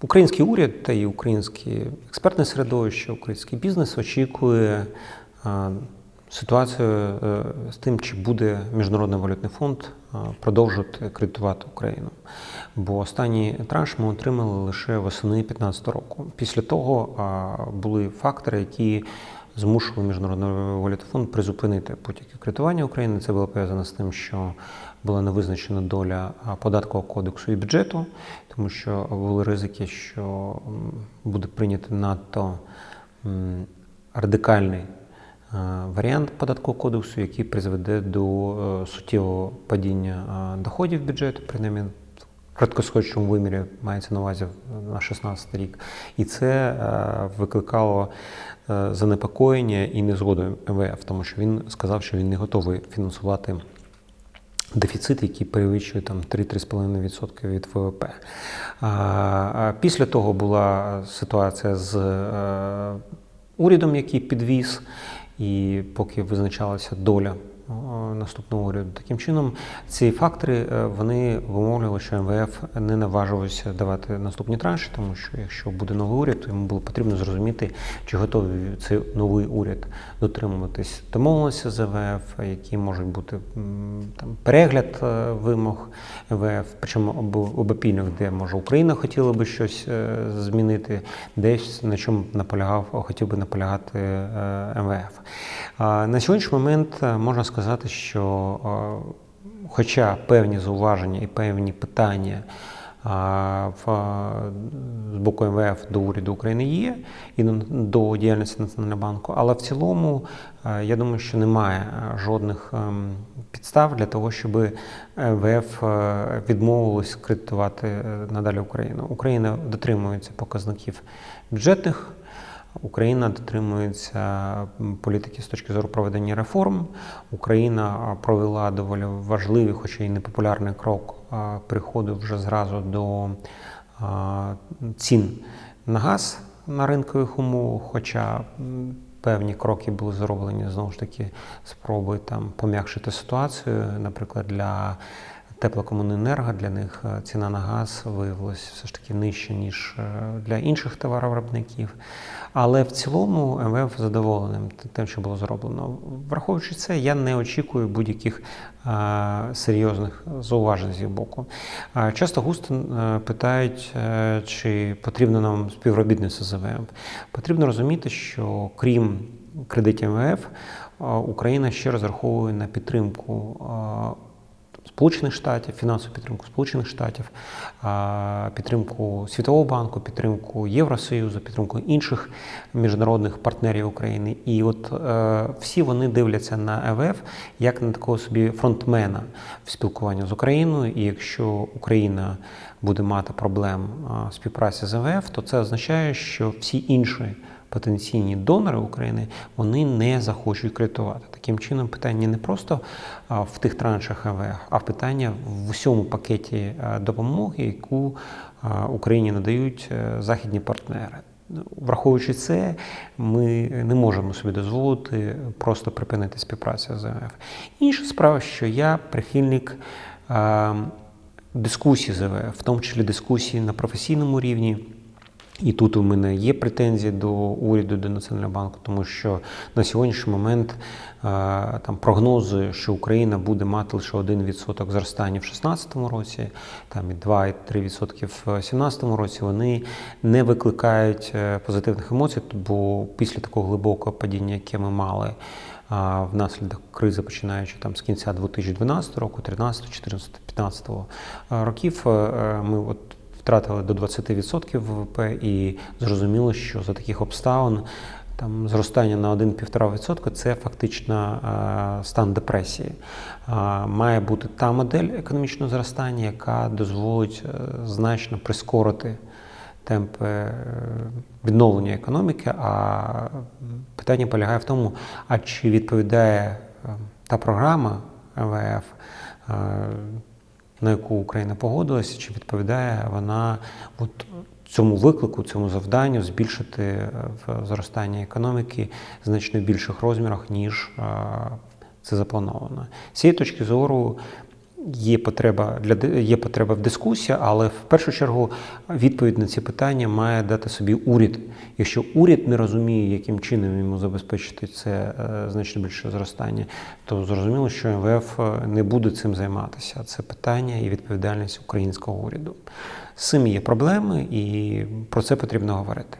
Український уряд та і українське експертне середовище, український бізнес очікує е, ситуацію е, з тим, чи буде Міжнародний валютний фонд е, продовжувати кредитувати Україну. Бо останній транш ми отримали лише восени 2015 року. Після того були фактори, які змушували Міжнародний валютний фонд призупинити будь-яке кредитування України. Це було пов'язано з тим, що була невизначена доля податкового кодексу і бюджету, тому що були ризики, що буде прийнято надто радикальний варіант податкового кодексу, який призведе до е, суттєвого падіння доходів бюджету, принаймні краткосрочному вимірі мається на увазі на 16 рік. І це е, викликало е, занепокоєння і незгоду МВФ, тому що він сказав, що він не готовий фінансувати дефіцит, який перевищує там 3-3,5% від ВВП. Після того була ситуація з е, урядом, який підвіз, і поки визначалася доля наступного уряду. Таким чином, ці фактори е, вони вимовлювали, що МВФ не наважувався давати наступні транші, тому що якщо буде новий уряд, то йому було потрібно зрозуміти, чи готовий цей новий уряд дотримуватись домовленості з МВФ, які можуть бути там перегляд е, вимог МВФ, причому об- обопільних, де може Україна хотіла би щось е, змінити, десь на чому наполягав, хотів би наполягати МВФ. На сьогоднішній момент можна сказати, що е, хоча певні зауваження і певні питання з боку МВФ до уряду України є і до діяльності Національного банку, але в цілому я думаю, що немає жодних ем, підстав для того, щоб МВФ відмовилось кредитувати е, надалі Україну. Україна дотримується показників бюджетних. Україна дотримується політики з точки зору проведення реформ. Україна провела доволі важливий, хоча й непопулярний крок а, переходу вже зразу до цін на газ на ринкових умовах, хоча певні кроки були зроблені знову ж таки спроби там пом'якшити ситуацію, наприклад, для Теплокомуненерго для них е, ціна на газ виявилася все ж таки нижча, ніж е, для інших товаровиробників. Але в цілому МВФ задоволеним тим, що було зроблено. Враховуючи це, я не очікую будь-яких е, серйозних зауважень з їх боку. Часто густо питають, чи потрібно нам співробітництво з МВФ. Потрібно розуміти, що крім кредитів МВФ, Україна ще розраховує на підтримку. Сполучених Штатів, фінансову підтримку Сполучених Штатів, підтримку Світового банку, підтримку Євросоюзу, підтримку інших міжнародних партнерів України. І от е, всі вони дивляться на ЕВФ як на такого собі фронтмена в спілкуванні з Україною. І якщо Україна буде мати проблем співпраці з ЕВФ, то це означає, що всі інші потенційні донори України вони не захочуть кредитувати. Таким чином, питання не просто в тих траншах АВФ, а питання в усьому пакеті допомоги, яку Україні надають е, західні партнери. Враховуючи це, ми не можемо собі дозволити просто припинити співпрацю з МФ. Інша справа, що я прихильник а, дискусій з МФ, в тому числі дискусії на професійному рівні. І тут у мене є претензії до уряду, до Національного банку, тому що на сьогоднішній момент е, там прогнози, що Україна буде мати лише 1% зростання в 2016 році, там і 2-3% в 2017 році, вони не викликають е, позитивних емоцій, бо після такого глибокого падіння, яке ми мали внаслідок кризи, починаючи там з кінця 2012 року, 13, 14, 15 років, е, ми от втратили до 20% ВВП, і зрозуміло, що за таких обставин там зростання на 1-1,5% – це фактично е, стан депресії. Е, Має бути та модель економічного зростання, яка дозволить е, значно прискорити темпи відновлення економіки. А питання полягає в тому, а чи відповідає та програма МВФ, на яку Україна погодилася, чи відповідає вона от цьому виклику, цьому завданню збільшити е, в зростання економіки значно більших розмірах, ніж е, це заплановано. З цієї точки зору є потреба для є потреба в дискусії, але в першу чергу відповідь на ці питання має дати собі уряд. Якщо уряд не розуміє, яким чином йому забезпечити це е, значно більше зростання, то зрозуміло, що МВФ е, не буде цим займатися. Це питання і відповідальність українського уряду. З цим є проблеми, і про це потрібно говорити.